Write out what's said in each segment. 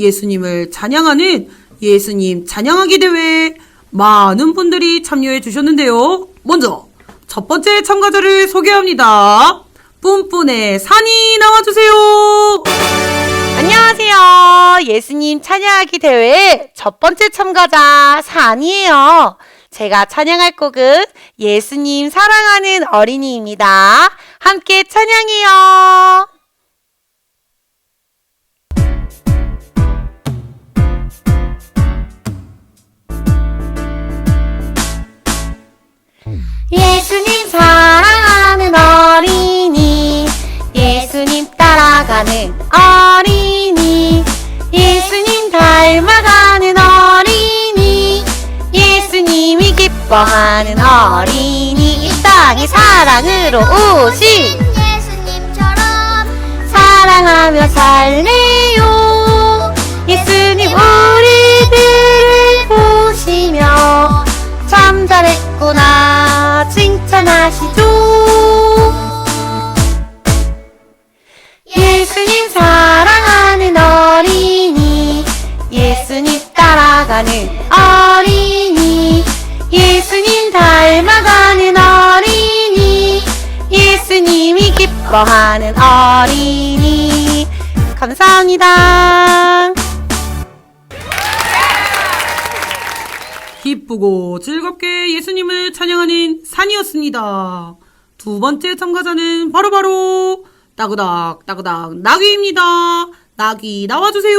예수님을 찬양하는 예수님 찬양하기 대회 많은 분들이 참여해 주셨는데요. 먼저 첫 번째 참가자를 소개합니다. 뿜뿜의 산이 나와주세요. 안녕하세요. 예수님 찬양하기 대회 첫 번째 참가자 산이에요. 제가 찬양할 곡은 예수님 사랑하는 어린이입니다. 함께 찬양해요. 기뻐하는 어린이 이 땅에 사랑으로 오신 예수님처럼 사랑하며 살래요. 예수님 우리들을 보시며 참 잘했구나. 칭찬하시죠. 예수님 사랑하는 어린이. 예수님 따라가는 기뻐하는 어린이 감사합니다. 기쁘고 즐겁게 예수님을 찬양하는 산이었습니다. 두 번째 참가자는 바로바로 따그닥 따그닥 나귀입니다. 나귀 나와주세요.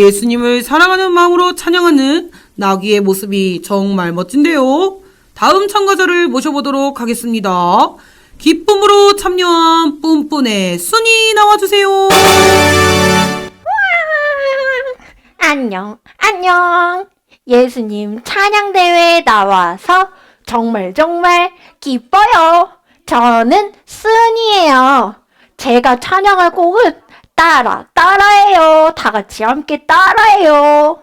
예수님을 사랑하는 마음으로 찬양하는 나귀의 모습이 정말 멋진데요. 다음 참가자를 모셔보도록 하겠습니다. 기쁨으로 참여한 뿜뿜의 순이 나와주세요. 안녕, 안녕. 예수님 찬양대회에 나와서 정말 정말 기뻐요. 저는 순이에요. 제가 찬양할 곡은 따라, 따라해요. 다 같이 함께 따라해요.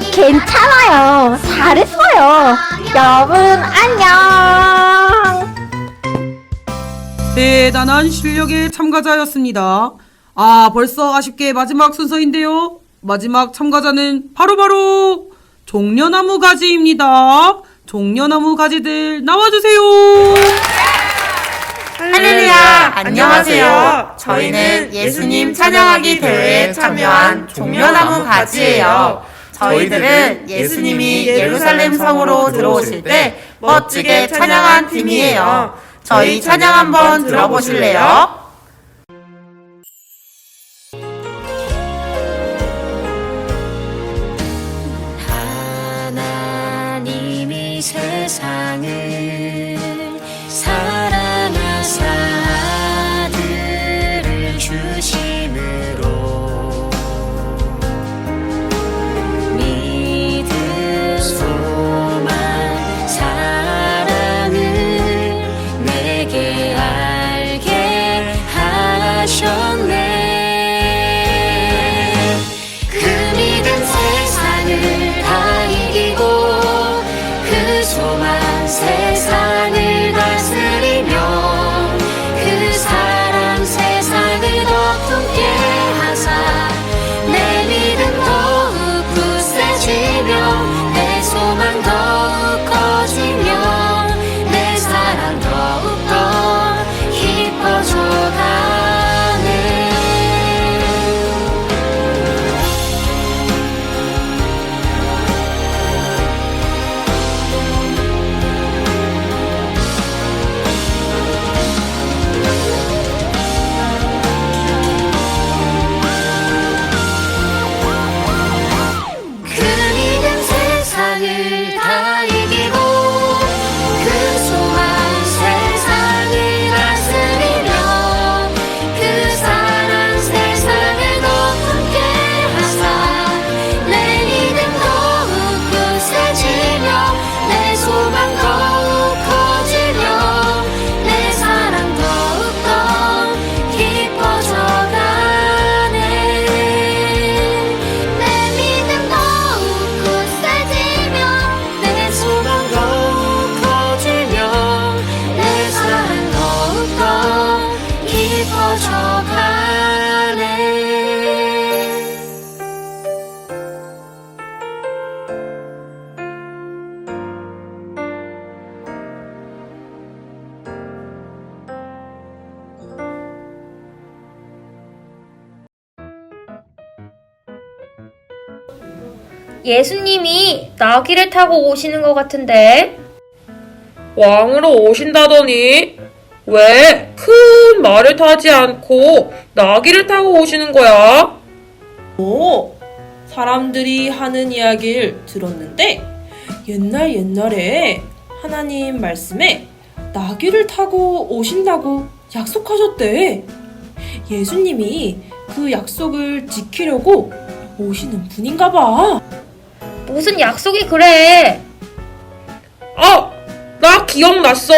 괜찮아요 잘했어요 여러분 안녕 대단한 실력의 참가자였습니다. 아, 벌써 아쉽게 마지막 순서인데요. 마지막 참가자는 바로 바로 종려나무 가지입니다. 종려나무 가지들 나와주세요. 할렐루야! 안녕하세요. 저희는 예수님 찬양하기 대회에 참여한 종려나무 가지예요. 저희들은 예수님이 예루살렘 성으로 들어오실 때 멋지게 찬양한 팀이에요. 저희 찬양 한번 들어보실래요? 하나님이 세상을 예수님이 나귀를 타고 오시는 것 같은데 왕으로 오신다더니 왜 큰 말을 타지 않고 나귀를 타고 오시는 거야? 오, 사람들이 하는 이야기를 들었는데 옛날 옛날에 하나님 말씀에 나귀를 타고 오신다고 약속하셨대. 예수님이 그 약속을 지키려고 오시는 분인가 봐. 무슨 약속이 그래? 아, 나 기억났어.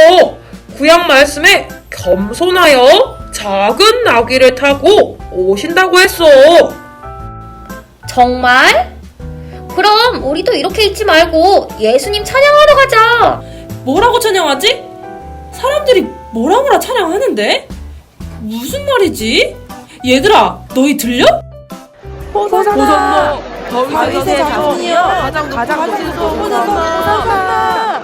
구약 말씀에 겸손하여 작은 나귀를 타고 오신다고 했어. 정말? 그럼 우리도 이렇게 있지 말고 예수님 찬양하러 가자. 뭐라고 찬양하지? 사람들이 뭐라 뭐라 찬양하는데? 무슨 말이지? 얘들아, 너희 들려? 호산나 다윗의 자손이여 가장 가장 높은 호산나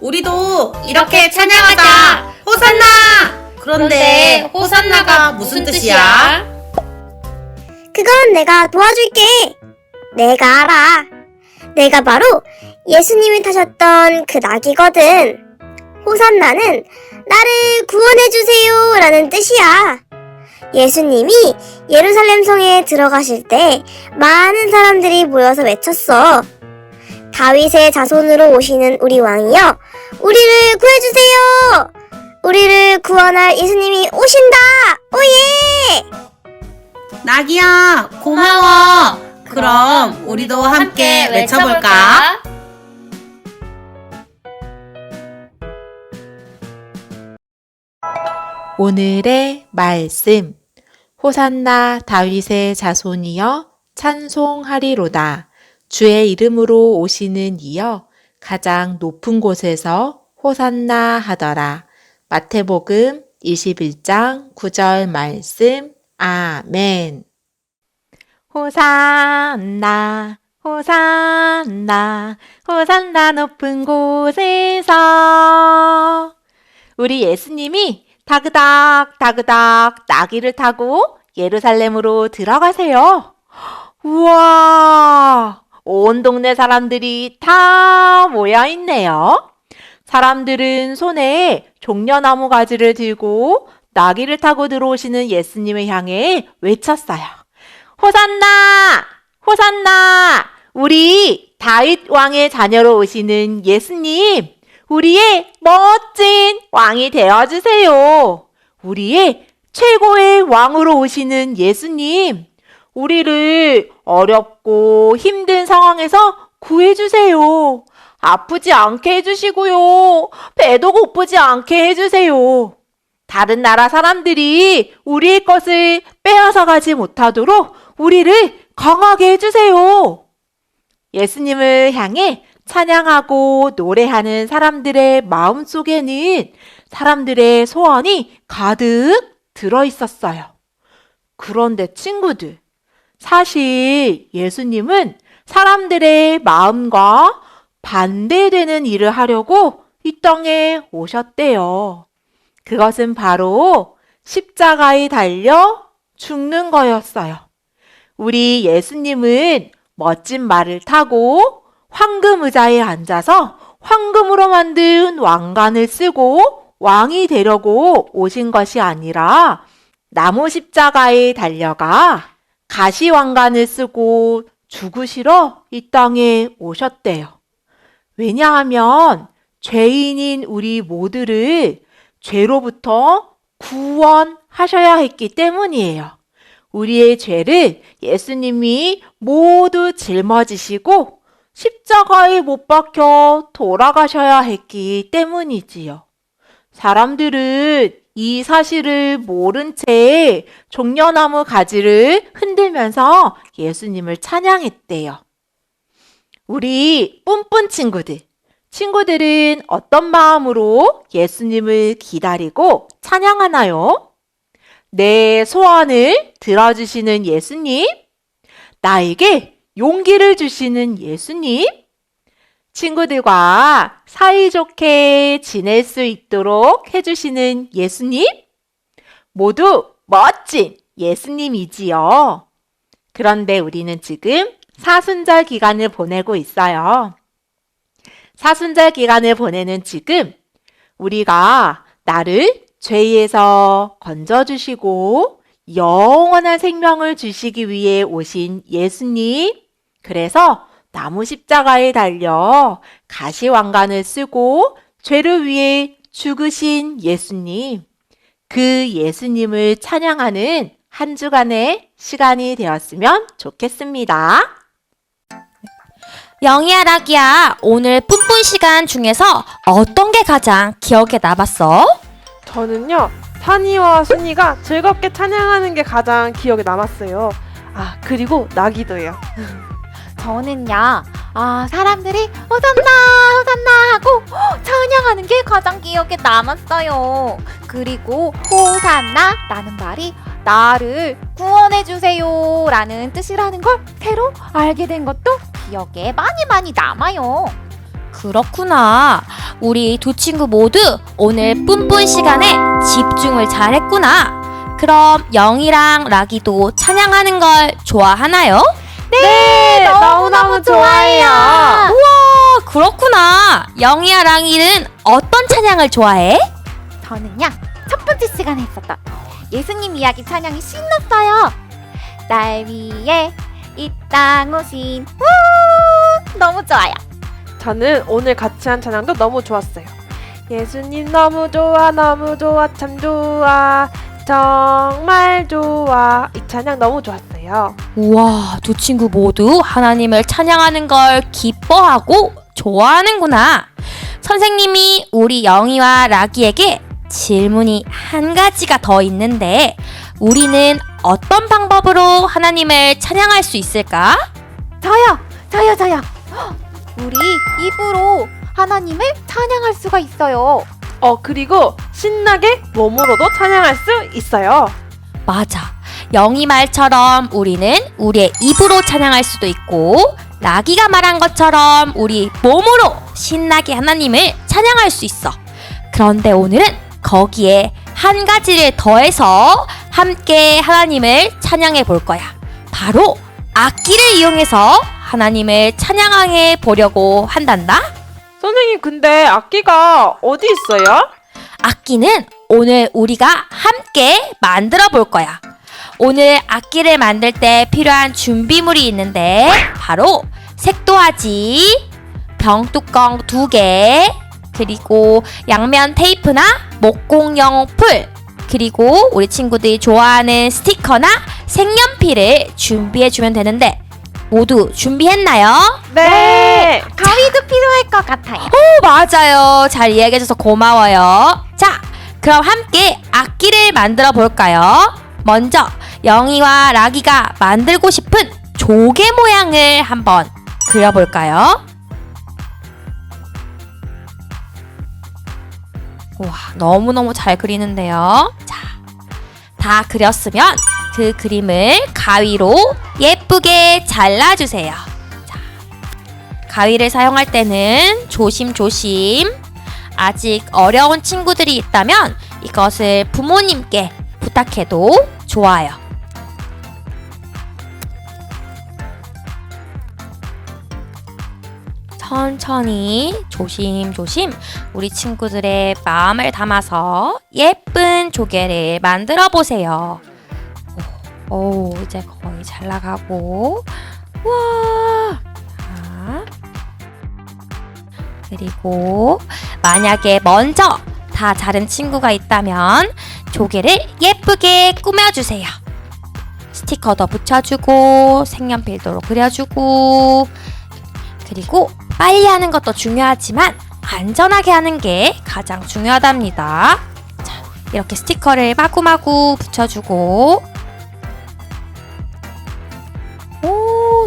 우리도 이렇게 찬양하자. 호산나. 그런데 호산나가 무슨 뜻이야? 그건 내가 도와줄게. 내가 알아. 내가 바로 예수님이 타셨던 그 낙이거든. 호산나는 나를 구원해주세요 라는 뜻이야. 예수님이 예루살렘 성에 들어가실 때 많은 사람들이 모여서 외쳤어. 다윗의 자손으로 오시는 우리 왕이여, 우리를 구해주세요! 우리를 구원할 예수님이 오신다! 오예! 나기야, 고마워. 그럼 우리도 함께 외쳐볼까? 오늘의 말씀. 호산나 다윗의 자손이여 찬송하리로다. 주의 이름으로 오시는 이여 가장 높은 곳에서 호산나 하더라. 마태복음 21장 9절 말씀. 아멘. 호산나 호산나 호산나 높은 곳에서. 우리 예수님이 다그닥 다그닥 나귀를 타고 예루살렘으로 들어가세요. 우와! 온 동네 사람들이 다 모여 있네요. 사람들은 손에 종려나무 가지를 들고 나귀를 타고 들어오시는 예수님을 향해 외쳤어요. 호산나! 호산나! 우리 다윗 왕의 자녀로 오시는 예수님, 우리의 멋진 왕이 되어주세요. 우리의 최고의 왕으로 오시는 예수님, 우리를 어렵고 힘든 상황에서 구해주세요. 아프지 않게 해주시고요. 배도 고프지 않게 해주세요. 다른 나라 사람들이 우리의 것을 빼앗아 가지 못하도록 우리를 강하게 해주세요. 예수님을 향해 찬양하고 노래하는 사람들의 마음 속에는 사람들의 소원이 가득 들어 있었어요. 그런데 친구들, 사실 예수님은 사람들의 마음과 반대되는 일을 하려고 이 땅에 오셨대요. 그것은 바로 십자가에 달려 죽는 거였어요. 우리 예수님은 멋진 말을 타고 황금 의자에 앉아서 황금으로 만든 왕관을 쓰고 왕이 되려고 오신 것이 아니라 나무 십자가에 달려가 가시 왕관을 쓰고 죽으시러 이 땅에 오셨대요. 왜냐하면 죄인인 우리 모두를 죄로부터 구원하셔야 했기 때문이에요. 우리의 죄를 예수님이 모두 짊어지시고 십자가에 못 박혀 돌아가셔야 했기 때문이지요. 사람들은 이 사실을 모른 채 종려나무 가지를 흔들면서 예수님을 찬양했대요. 우리 뿜뿜 친구들, 친구들은 어떤 마음으로 예수님을 기다리고 찬양하나요? 내 소원을 들어주시는 예수님, 나에게 용기를 주시는 예수님, 친구들과 사이좋게 지낼 수 있도록 해주시는 예수님, 모두 멋진 예수님이지요. 그런데 우리는 지금 사순절 기간을 보내고 있어요. 사순절 기간을 보내는 지금 우리가 나를 죄에서 건져주시고 영원한 생명을 주시기 위해 오신 예수님. 그래서 나무 십자가에 달려 가시 왕관을 쓰고 죄를 위해 죽으신 예수님. 그 예수님을 찬양하는 한 주간의 시간이 되었으면 좋겠습니다. 영희야, 라기야, 오늘 뿜뿜 시간 중에서 어떤 게 가장 기억에 남았어? 저는요 산이와 순이가 즐겁게 찬양하는 게 가장 기억에 남았어요. 아 그리고 나기도요. 저는요, 아, 사람들이 호산나, 호산나 하고 찬양하는 게 가장 기억에 남았어요. 그리고 호산나 라는 말이 나를 구원해주세요 라는 뜻이라는 걸 새로 알게 된 것도 기억에 많이 많이 남아요. 그렇구나. 우리 두 친구 모두 오늘 뿜뿜 시간에 집중을 잘했구나. 그럼 영희랑 라기도 찬양하는 걸 좋아하나요? 네, 너무너무 좋아해요. 우와, 그렇구나. 영희야, 랑이는 어떤 찬양을 좋아해? 저는요 첫 번째 시간에 했었던 예수님 이야기 찬양이 신났어요. 날 위해 이 땅 오신 우 너무 좋아요. 저는 오늘 같이 한 찬양도 너무 좋았어요. 예수님 너무 좋아 너무 좋아 참 좋아 정말 좋아 이 찬양 너무 좋았어요. 우와, 두 친구 모두 하나님을 찬양하는 걸 기뻐하고 좋아하는구나. 선생님이 우리 영희와 라기에게 질문이 한 가지가 더 있는데, 우리는 어떤 방법으로 하나님을 찬양할 수 있을까? 저요, 저요, 저요. 헉, 우리 입으로 하나님을 찬양할 수가 있어요. 어 그리고 신나게 몸으로도 찬양할 수 있어요. 맞아. 영희 말처럼 우리는 우리의 입으로 찬양할 수도 있고, 라기가 말한 것처럼 우리 몸으로 신나게 하나님을 찬양할 수 있어. 그런데 오늘은 거기에 한 가지를 더해서 함께 하나님을 찬양해 볼 거야. 바로 악기를 이용해서 하나님을 찬양해 보려고 한단다. 선생님 근데 악기가 어디 있어요? 악기는 오늘 우리가 함께 만들어 볼 거야. 오늘 악기를 만들 때 필요한 준비물이 있는데 바로 색도화지, 병뚜껑 두 개, 그리고 양면 테이프나 목공용 풀, 그리고 우리 친구들이 좋아하는 스티커나 색연필을 준비해 주면 되는데 모두 준비했나요? 네. 가위도 필요할 것 같아요. 오, 맞아요. 잘 이야기해줘서 고마워요. 자, 그럼 함께 악기를 만들어 볼까요? 먼저 영희와 라기가 만들고 싶은 조개 모양을 한번 그려볼까요? 와, 너무너무 잘 그리는데요. 자, 다 그렸으면 그 그림을 가위로 예쁘게 잘라주세요. 자, 가위를 사용할 때는 조심조심. 아직 어려운 친구들이 있다면 이것을 부모님께 부탁해도 좋아요. 천천히 조심조심 우리 친구들의 마음을 담아서 예쁜 조개를 만들어 보세요. 오, 오, 이제 거의 잘 나가고 와. 자. 그리고 만약에 먼저 다 자른 친구가 있다면 조개를 예쁘게 꾸며주세요. 스티커도 붙여주고 색연필도 그려주고 그리고 빨리 하는 것도 중요하지만 안전하게 하는 게 가장 중요하답니다. 자, 이렇게 스티커를 마구마구 붙여주고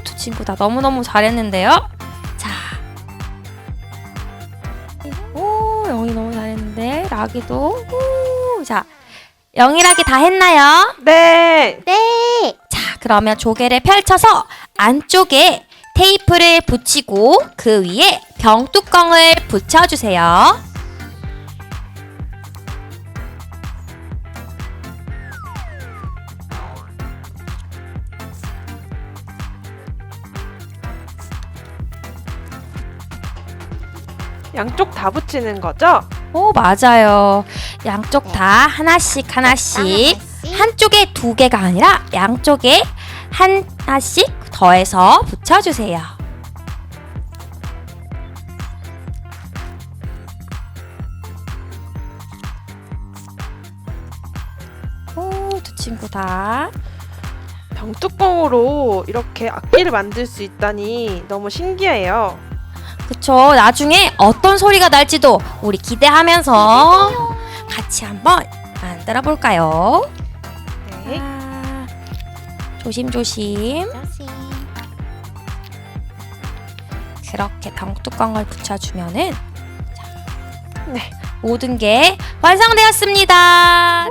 두 친구 다 너무너무 잘했는데요. 자, 오, 영이 너무 잘했는데 라기도 오, 자, 영이라기 다 했나요? 네. 자, 그러면 조개를 펼쳐서 안쪽에 테이프를 붙이고 그 위에 병뚜껑을 붙여주세요. 양쪽 다 붙이는 거죠? 오, 맞아요. 양쪽 다 하나씩 하나씩. 한쪽에 두 개가 아니라 양쪽에 하나씩 더해서 붙여주세요. 오, 두 친구 다. 병뚜껑으로 이렇게 악기를 만들 수 있다니 너무 신기해요. 그쵸. 나중에 어떤 소리가 날지도 우리 기대하면서 같이 한번 만들어 볼까요? 네. 아, 조심조심. 그렇게 병뚜껑을 붙여주면은 자, 네. 모든 게 완성되었습니다.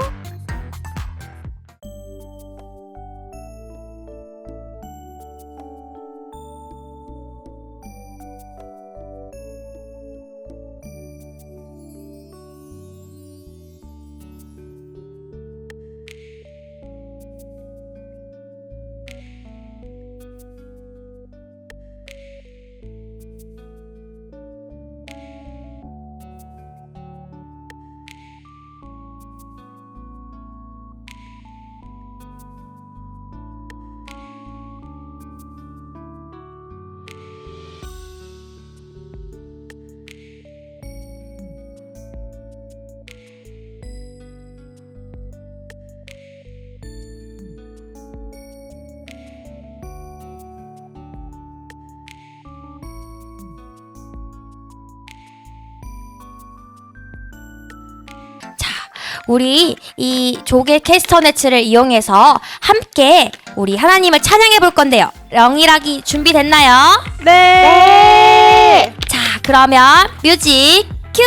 우리 이 조개 캐스터 네츠를 이용해서 함께 우리 하나님을 찬양해 볼 건데요. 영일하기 준비됐나요? 네. 자, 그러면 뮤직 큐!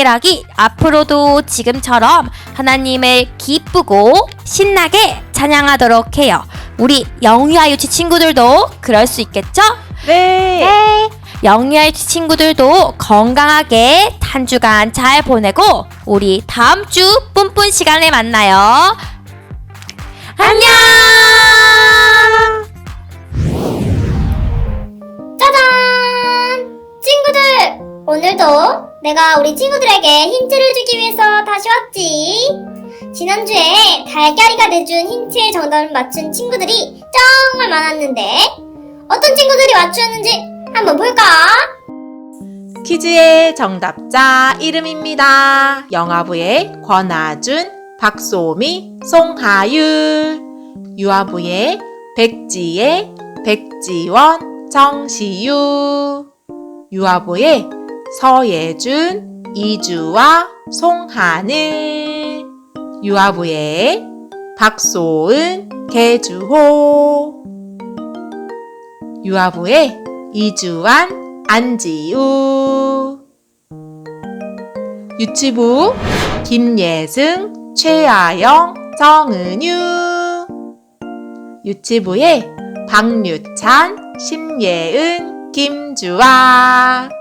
영희락이 앞으로도 지금처럼 하나님을 기쁘고 신나게 찬양하도록 해요. 우리 영희와 유치 친구들도 그럴 수 있겠죠? 네. 영희와 유치 친구들도 건강하게 한 주간 잘 보내고 우리 다음 주 뿜뿜 시간에 만나요. 안녕! 짜잔! 친구들! 오늘도 내가 우리 친구들에게 힌트를 주기 위해서 다시 왔지. 지난주에 달걀이가 내준 힌트의 정답을 맞춘 친구들이 정말 많았는데 어떤 친구들이 맞추었는지 한번 볼까? 퀴즈의 정답자 이름입니다. 영아부의 권아준, 박소미, 송하율, 유아부의 백지혜, 백지원, 정시유, 유아부의 서예준, 이주와 송하늘, 유아부의 박소은, 개주호, 유아부의 이주환, 안지우. 유치부 김예승, 최아영, 정은유. 유치부의 박유찬, 심예은, 김주아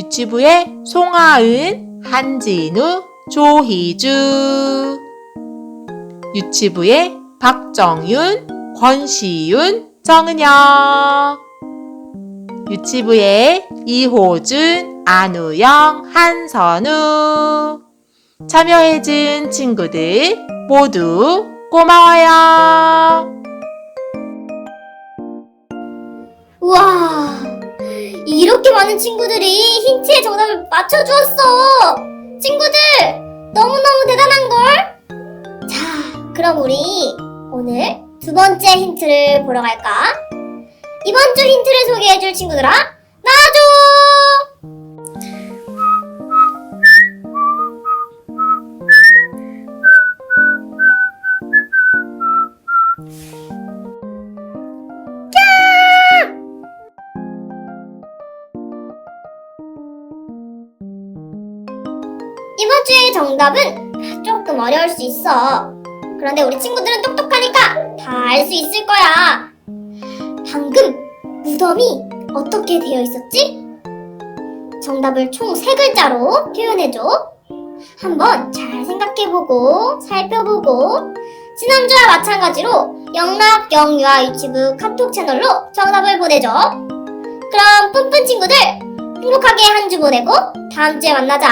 유치부의 송하은, 한진우, 조희주. 유치부의 박정윤, 권시윤, 정은영. 유치부의 이호준, 안우영, 한선우. 참여해준 친구들 모두 고마워요. 우와, 이렇게 많은 친구들이 힌트의 정답을 맞춰주었어. 친구들, 너무너무 대단한걸? 자, 그럼 우리 오늘 두 번째 힌트를 보러 갈까? 이번 주 힌트를 소개해줄 친구들아, 나와줘! 정답은 조금 어려울 수 있어. 그런데 우리 친구들은 똑똑하니까 다 알 수 있을 거야. 방금 무덤이 어떻게 되어 있었지? 정답을 총 세 글자로 표현해줘. 한번 잘 생각해보고 살펴보고 지난주와 마찬가지로 영락 영유아 유치부 카톡 채널로 정답을 보내줘. 그럼 뿜뿜 친구들 행복하게 한 주 보내고 다음 주에 만나자.